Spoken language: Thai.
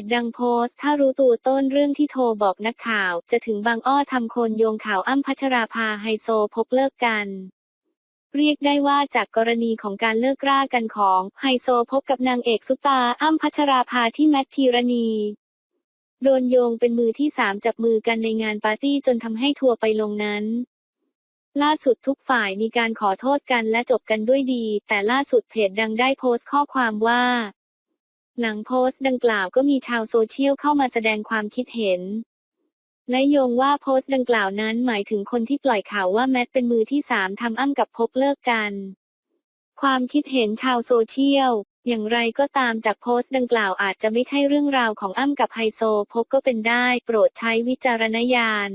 จดังโพสต์ ถ้ารู้ตัวต้นเรื่องที่โทรบอกนักข่าว จะถึงบางอ้อทำคนโยงข่าวอ้ำพัชราภาไฮโซพกเลิกกัน เรียกได้ว่าจากกรณีของการเลิกรากันของไฮโซพบกับนางเอกซุปตาอ้ำพัชราภาที่แมทพีรณีโดนโยงเป็นมือที่สามจับมือกันในงานปาร์ตี้จนทำให้ทัวร์ไปลงนั้น ล่าสุดทุกฝ่ายมีการขอโทษกันและจบกันด้วยดี แต่ล่าสุดเพจดังได้โพสต์ข้อความว่า หลังโพสต์ดังกล่าวก็มีชาวโซเชียลเข้ามาแสดงความคิดเห็น และโยงว่าโพสต์ดังกล่าวนั้นหมายถึงคนที่ปล่อยข่าวว่าแมทเป็นมือที่สามทำอ้ำกับพกเลิกกัน ความคิดเห็นชาวโซเชียล อย่างไรก็ตามจากโพสต์ดังกล่าวอาจจะไม่ใช่เรื่องราวของอ้ำกับไฮโซพกก็เป็นได้ โปรดใช้วิจารณญาณ